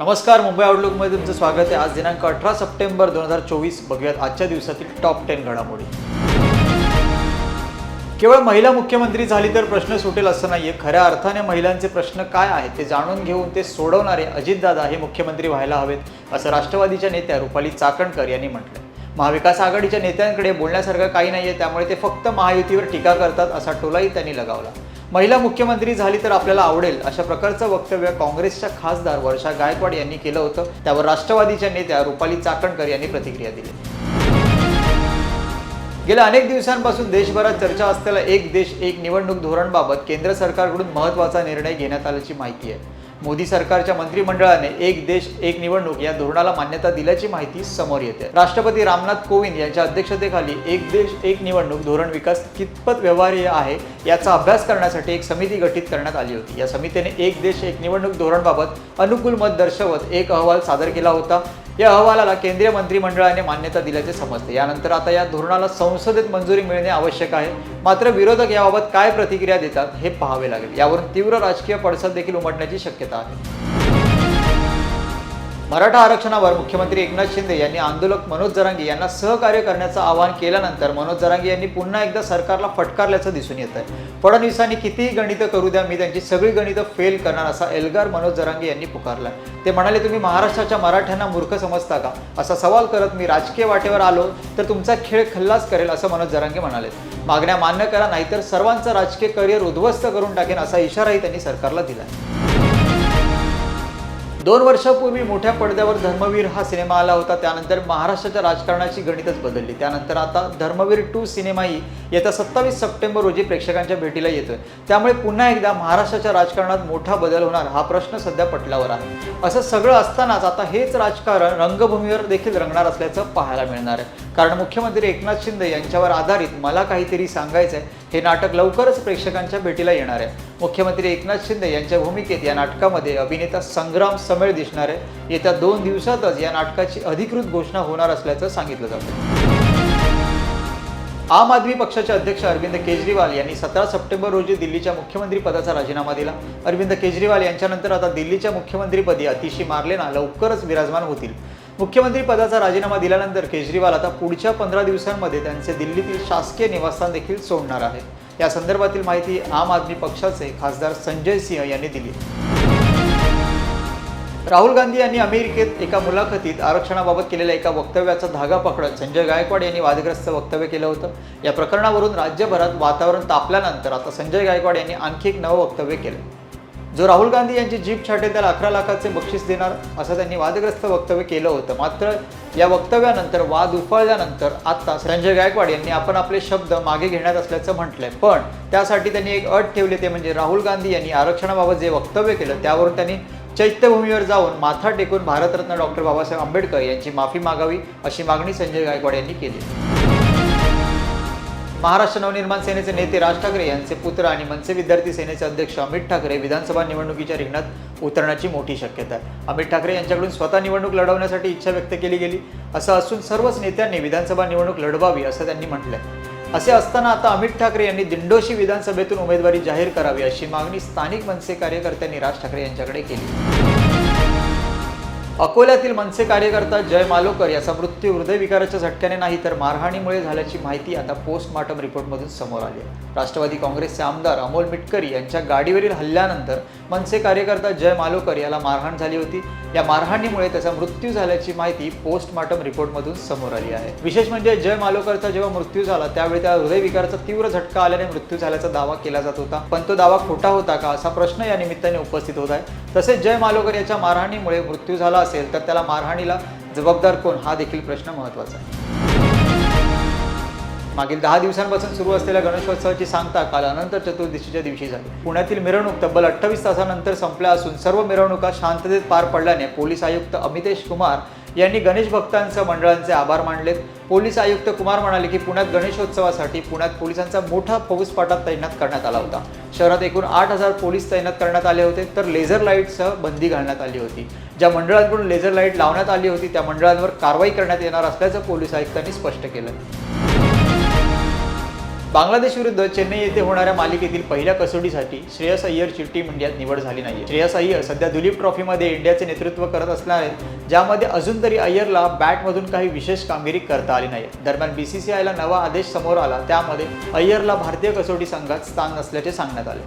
नमस्कार मुंबई आउटलुकमध्ये तुमचं स्वागत आहे. आज दिनांक अठरा सप्टेंबर दोन हजार चोवीस. बघूयात आजच्या दिवसातील टॉप टेन घडामोडी. केवळ महिला मुख्यमंत्री झाली तर प्रश्न सुटेल असं नाहीये. खऱ्या अर्थाने महिलांचे प्रश्न काय आहेत ते जाणून घेऊन ते सोडवणारे अजितदादा हे मुख्यमंत्री व्हायला हवेत असं राष्ट्रवादीच्या नेत्या रुपाली चाकणकर यांनी म्हटलंय. महाविकास आघाडीच्या नेत्यांकडे बोलण्यासारखं काही नाहीये त्यामुळे ते फक्त महायुतीवर टीका करतात असा टोलाही त्यांनी लगावला. महिला मुख्यमंत्री झाली तर आपल्याला आवडेल अशा प्रकारचं वक्तव्य काँग्रेसच्या खासदार वर्षा गायकवाड यांनी केलं होतं. त्यावर राष्ट्रवादीच्या नेत्या रुपाली चाकणकर यांनी प्रतिक्रिया दिली. गेल्या अनेक दिवसांपासून देशभरात चर्चा असलेल्या एक देश एक निवडणूक धोरणबाबत केंद्र सरकारकडून महत्त्वाचा निर्णय घेण्यात आल्याची माहिती आहे. मोदी सरकारच्या मंत्रिमंडळाने एक देश एक निवडणूक या धोरणाला मान्यता दिल्याची माहिती समोर येते. राष्ट्रपती रामनाथ कोविंद यांच्या अध्यक्षतेखाली एक देश एक निवडणूक धोरण विकास कितपत व्यवहार्य आहे याचा अभ्यास करण्यासाठी एक समिती गठीत करण्यात आली होती. या समितीने एक देश एक निवडणूक धोरणबाबत अनुकूल मत दर्शवत एक अहवाल सादर केला होता. या अहवालाला केंद्रीय मंत्रिमंडळाने मान्यता दिल्याचे समजते. यानंतर आता या धोरणाला संसदेत मंजुरी मिळणे आवश्यक आहे. मात्र विरोधक याबाबत काय प्रतिक्रिया देतात हे पाहावे लागेल. यावरून तीव्र राजकीय पडसाद देखील उमटण्याची शक्यता आहे. मराठा आरक्षणावर मुख्यमंत्री एकनाथ शिंदे यांनी आंदोलक मनोज जरांगी यांना सहकार्य करण्याचं आवाहन केल्यानंतर मनोज जरांगी यांनी पुन्हा एकदा सरकारला फटकारल्याचं दिसून येत आहे फडणवीसांनी कितीही गणितं करू द्या मी त्यांची सगळी गणितं फेल करणार असा एल्गार मनोज जरांगे यांनी पुकारला ते म्हणाले तुम्ही महाराष्ट्राच्या मराठ्यांना मूर्ख समजता का? असा सवाल करत मी राजकीय वाटेवर आलो तर तुमचा खेळ खल्लास करेल असं मनोज जरांगे म्हणाले. मागण्या मान्य करा नाहीतर सर्वांचं राजकीय करिअर उद्ध्वस्त करून टाकेन असा इशाराही त्यांनी सरकारला दिला दोन वर्षापूर्वी मोठ्या पडद्यावर धर्मवीर हा सिनेमा आला होता. त्यानंतर महाराष्ट्राच्या राजकारणाची गणितच बदलली. त्यानंतर आता धर्मवीर टू सिनेमाही येत्या सत्तावीस सप्टेंबर रोजी प्रेक्षकांच्या भेटीला येतोय. त्यामुळे पुन्हा एकदा महाराष्ट्राच्या राजकारणात मोठा बदल होणार हा प्रश्न सध्या पटलावर आहे. असं सगळं असतानाच आता हेच राजकारण रंगभूमीवर देखील रंगणार असल्याचं पाहायला मिळणार आहे. कारण मुख्यमंत्री एकनाथ शिंदे यांच्यावर आधारित मला काहीतरी सांगायचं आहे हे नाटक लवकरच प्रेक्षकांच्या भेटीला येणार आहे. मुख्यमंत्री एकनाथ शिंदे यांच्या भूमिकेत या नाटकामध्ये अभिनेता संग्राम समेळ दिसणार आहे. येत्या दोन दिवसातच या नाटकाची अधिकृत घोषणा होणार असल्याचं सांगितलं जातं. आम आदमी पक्षाचे अध्यक्ष अरविंद केजरीवाल यांनी सतरा सप्टेंबर रोजी दिल्लीच्या मुख्यमंत्री पदाचा राजीनामा दिला. अरविंद केजरीवाल यांच्यानंतर आता दिल्लीच्या मुख्यमंत्रीपदी अतिशी मार्लेना लवकरच विराजमान होतील. मुख्यमंत्री पदाचा राजीनामा दिल्यानंतर केजरीवाल आता पुढच्या पंधरा दिवसांमध्ये त्यांचे दिल्लीतील शासकीय निवासस्थान देखील सोडणार आहेत या संदर्भातील माहिती आम आदमी पक्षाचे खासदार संजय सिंह यांनी दिली. राहुल गांधी यांनी अमेरिकेत एका मुलाखतीत आरक्षणाबाबत केलेल्या एका वक्तव्याचा धागा पकडत संजय गायकवाड यांनी वादग्रस्त वक्तव्य केलं होतं. या प्रकरणावरून राज्यभरात वातावरण तापल्यानंतर आता संजय गायकवाड यांनी आणखी एक नवं वक्तव्य केलं. जो राहुल गांधी यांची जीप छाटेल त्याला अकरा लाखाचे बक्षीस देणार असं त्यांनी वादग्रस्त वक्तव्य केलं होतं. मात्र या वक्तव्यानंतर वाद उफाळल्यानंतर आता संजय गायकवाड यांनी आपण आपले शब्द मागे घेण्यात असल्याचं म्हटलंय. पण त्यासाठी त्यांनी एक अट ठेवली ते म्हणजे राहुल गांधी यांनी आरक्षणाबाबत जे वक्तव्य केलं त्यावरून त्यांनी चैत्यभूमीवर जाऊन माथा टेकून भारतरत्न डॉक्टर बाबासाहेब आंबेडकर यांची माफी मागावी अशी मागणी संजय गायकवाड यांनी केली. महाराष्ट्र नवनिर्माण सेनेचे नेते राज ठाकरे यांचे पुत्र आणि मनसे विद्यार्थी सेनेचे अध्यक्ष अमित ठाकरे विधानसभा निवडणुकीच्या रिंगणात उतरण्याची मोठी शक्यता आहे. अमित ठाकरे यांच्याकडून स्वतः निवडणूक लढवण्यासाठी इच्छा व्यक्त केली गेली. असं असून सर्वच नेत्यांनी विधानसभा निवडणूक लढवावी असं त्यांनी म्हटलंय. असे असताना आता अमित ठाकरे यांनी दिंडोशी विधानसभेतून उमेदवारी जाहीर करावी अशी मागणी स्थानिक मनसे कार्यकर्त्यांनी राज ठाकरे यांच्याकडे केली. अकोल्यातील मनसे कार्यकर्ता जय मालोकर याचा मृत्यू हृदयविकाराच्या झटक्याने नाही तर मारहाणीमुळे झाल्याची माहिती आता पोस्टमार्टम रिपोर्टमधून समोर आली आहे. राष्ट्रवादी काँग्रेसचे आमदार अमोल मिटकरी यांच्या गाडीवरील हल्ल्यानंतर मनसे कार्यकर्ता जय मालोकर याला मारहाण झाली होती. या मारहाणीमुळे त्याचा मृत्यू झाल्याची माहिती पोस्टमार्टम रिपोर्टमधून समोर आली आहे. विशेष म्हणजे जय मालोकरचा जेव्हा मृत्यू झाला त्यावेळी त्या हृदयविकाराचा तीव्र झटका आल्याने मृत्यू झाल्याचा दावा केला जात होता. पण तो दावा खोटा होता का असा प्रश्न या निमित्ताने उपस्थित होत आहे. तसेच जय मालोकर याच्या मारहाणीमुळे मृत्यू झाला असेल तर त्याला मारहाणीला जबाबदार कोण? हा देखील प्रश्न महत्त्वाचा आहे. मागील दहा दिवसांपासून सुरू असलेल्या गणेशोत्सवाची सांगता काल अनंत चतुर्दशीच्या दिवशी झाली. पुण्यातील मिरवणूक तब्बल अठ्ठावीस तासानंतर संपल्या असून सर्व मिरवणुका शांततेत पार पडल्याने पोलीस आयुक्त अमितेश कुमार यांनी गणेश भक्तांचं मंडळांचे आभार मानलेत. पोलीस आयुक्त कुमार म्हणाले की पुण्यात गणेशोत्सवासाठी पुण्यात पोलिसांचा मोठा फौजफाटा तैनात करण्यात आला होता. शहरात एकूण आठ हजार पोलीस तैनात करण्यात आले होते तर लेझर लाईटसह बंदी घालण्यात आली होती. ज्या मंडळांकडून लेझर लाइट लावण्यात आली होती त्या मंडळांवर कारवाई करण्यात येणार असल्याचं पोलीस आयुक्तांनी स्पष्ट केलं. बांगलादेश विरुद्ध चेन्नई येथे होणाऱ्या मालिकेतील पहिल्या कसोटीसाठी श्रेयस अय्यरची टीम इंडियात निवड झाली नाही श्रेयस अय्यर सध्या दुलीप ट्रॉफीमध्ये इंडियाचे नेतृत्व करत असणार आहेत ज्यामध्ये अजून तरी अय्यरला बॅटमधून काही विशेष कामगिरी करता आली नाही दरम्यान बीसीसीआयला नवा आदेश समोर आला त्यामध्ये अय्यरला भारतीय कसोटी संघात स्थान नसल्याचे सांगण्यात आले.